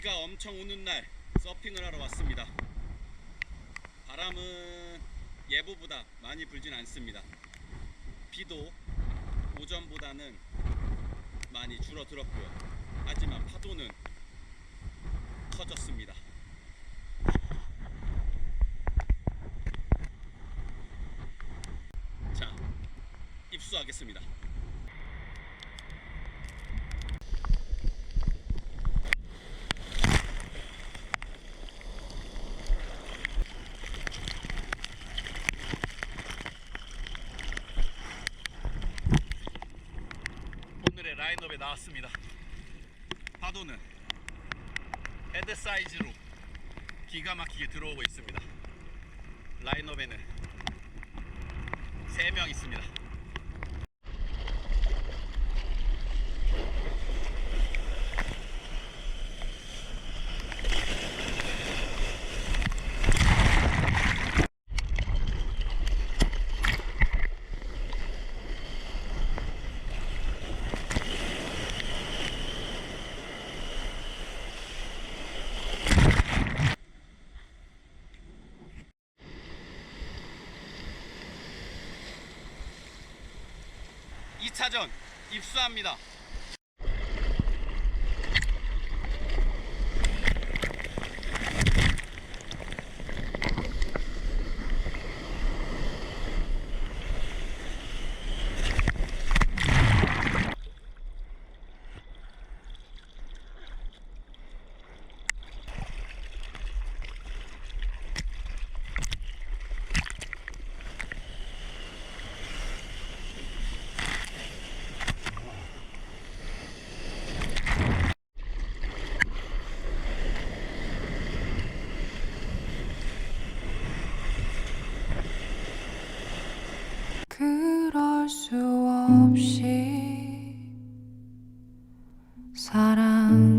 비가 엄청 오는 날 서핑을 하러 왔습니다. 바람은 예보보다 많이 불진 않습니다. 비도 오전보다는 많이 줄어들었고요. 하지만 파도는 커졌습니다. 자, 입수하겠습니다. 라인업에 나왔습니다. 파도는 헤드 사이즈로 기가 막히게 들어오고 있습니다. 라인업에는 3명 있습니다. 이차전 입수합니다. 그럴 수 없이 사랑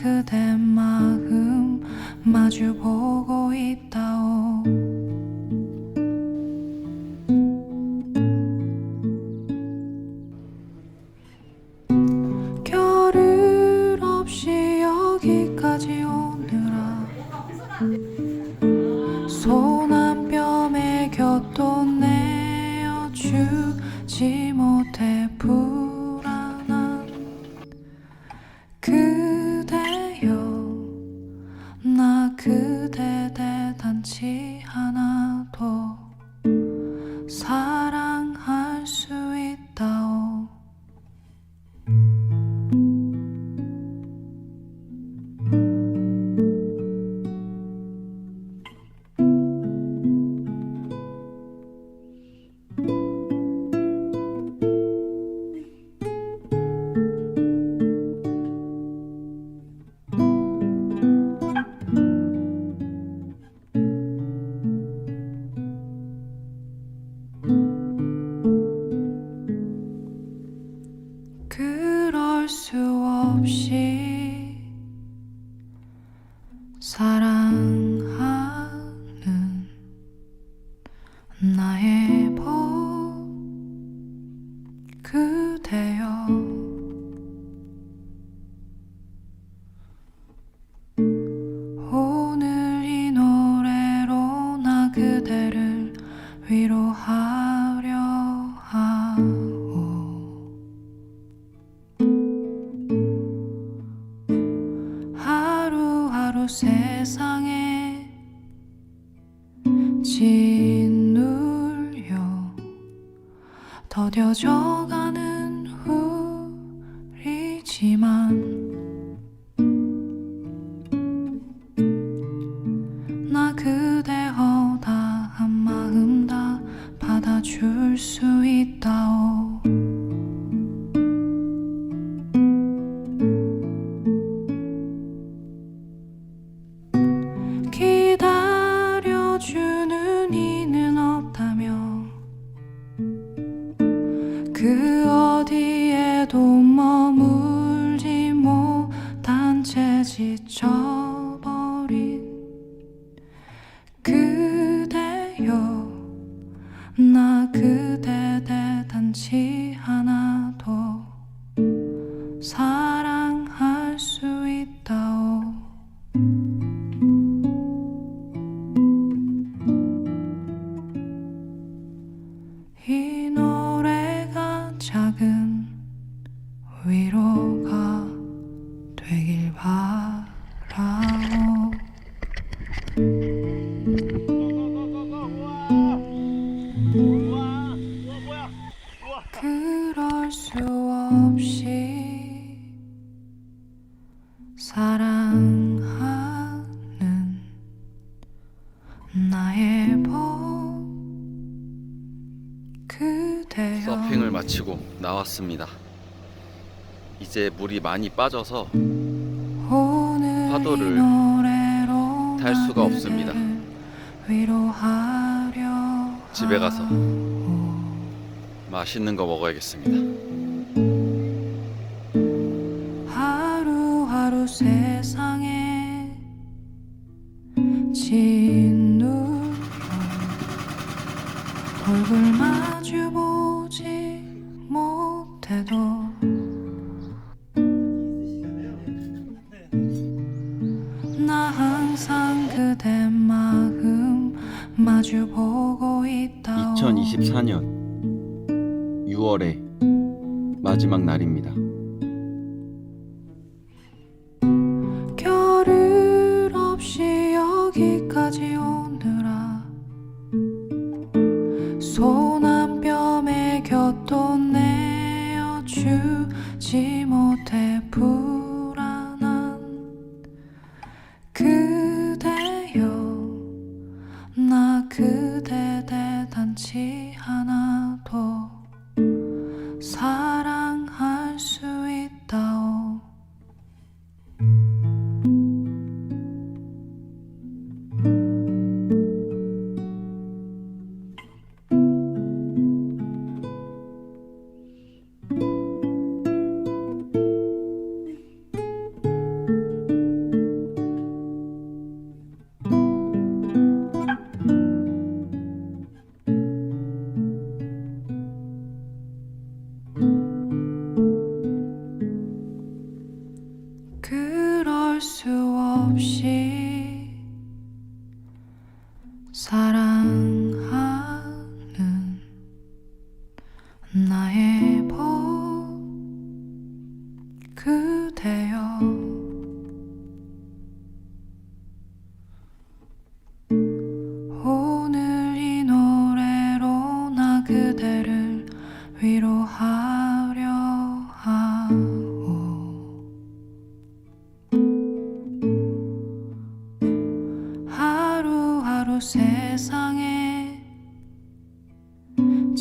그대 마음 마주 보고 있다오. 겨를 없이 여기까지 오느라 사 더 사랑할 수 있다오. 이 노래가 작은 위로가 되길 바라오 서핑을 마치고 나왔습니다. 이제 물이 많이 빠져서 파도를 탈 수가 나 없습니다. 집에 가서. 맛있는 거 먹어야겠습니다. 하루하루 세상 2024년 6월의 마지막 날입니다. 겨를 없이 여기까지 오느라 손한 뼘에 곁도 내어주지 못해 불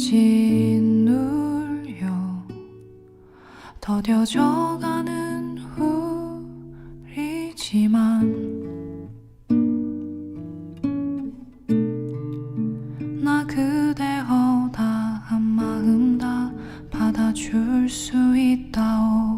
짓눌려 더뎌져가는 우리지만 나 그대 허다한 마음 다 받아줄 수 있다오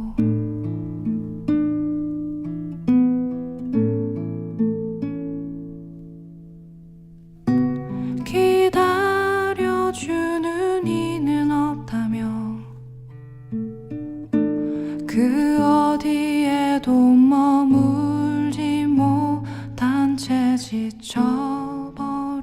지쳐버린